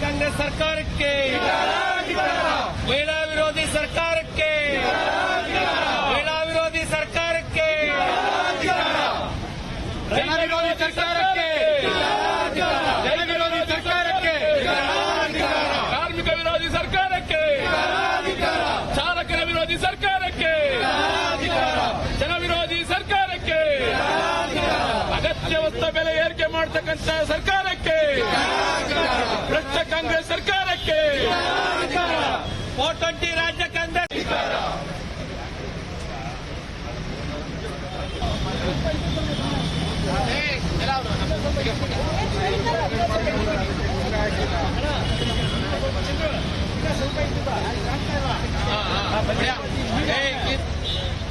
ಕಾಂಗ್ರೆಸ್ ಸರ್ಕಾರಕ್ಕೆ. ಮಹಿಳಾ ವಿರೋಧಿ ಸರ್ಕಾರಕ್ಕೆ. ಮಹಿಳಾ ವಿರೋಧಿ ಸರ್ಕಾರಕ್ಕೆ. ಜನ ವಿರೋಧಿ ಸರ್ಕಾರಕ್ಕೆ. ಜನ ವಿರೋಧಿ ಸರ್ಕಾರಕ್ಕೆ. ಕಾರ್ಮಿಕ ವಿರೋಧಿ ಸರ್ಕಾರಕ್ಕೆ. ಚಾಲಕರ ವಿರೋಧಿ ಸರ್ಕಾರಕ್ಕೆ. ಜನ ವಿರೋಧಿ ಸರ್ಕಾರಕ್ಕೆ. ಅಗತ್ಯ ವಸ್ತು ಬೆಲೆ ಏರಿಕೆ ಮಾಡತಕ್ಕಂತ ಸರ್ಕಾರಕ್ಕೆ. ಭ್ರಷ್ಟ ಕಾಂಗ್ರೆಸ್ ಸರ್ಕಾರಕ್ಕೆ. ಟ್ವೆಂಟಿ ರಾಜ್ಯ ಕಾಂಗ್ರೆಸ್.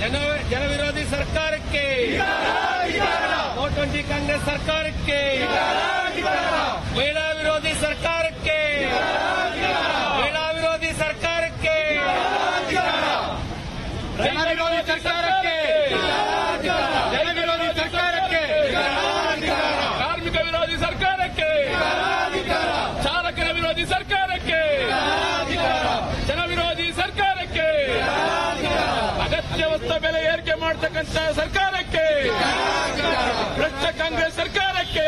ಜನವಿರೋಧಿ ಜನ ವಿರೋಧಿ ಸರ್ಕಾರಕ್ಕೆ. ಟ್ವೆಂಟಿ ಕಾಂಗ್ರೆಸ್ ಸರ್ಕಾರಕ್ಕೆ ಮಹಿಳಾ ವಿರೋಧಿ ಸರ್ಕಾರಕ್ಕೆ ಮಹಿಳಾ ವಿರೋಧಿ ಸರ್ಕಾರಕ್ಕೆ ಜನ ವಿರೋಧಿ ಸರ್ಕಾರಕ್ಕೆ ಜನ ವಿರೋಧಿ ಸರ್ಕಾರಕ್ಕೆ ಕಾರ್ಮಿಕ ವಿರೋಧಿ ಸರ್ಕಾರಕ್ಕೆ ಚಾಲಕರ ವಿರೋಧಿ ಸರ್ಕಾರಕ್ಕೆ ಜನ ವಿರೋಧಿ ಸರ್ಕಾರಕ್ಕೆ ವಸ್ತು ಬೆಲೆ ಏರಿಕೆ ಮಾಡತಕ್ಕಂತ ಸರ್ಕಾರಕ್ಕೆ ಭ್ರಷ್ಟ ಕಾಂಗ್ರೆಸ್ ಸರ್ಕಾರಕ್ಕೆ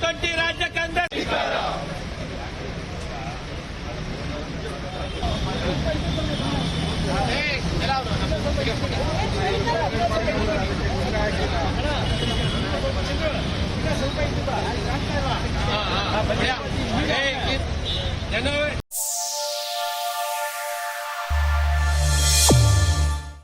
ಟ್ವೆಂಟಿ ರಾಜ್ಯ ಕಾಂಗ್ರೆಸ್ ಜನ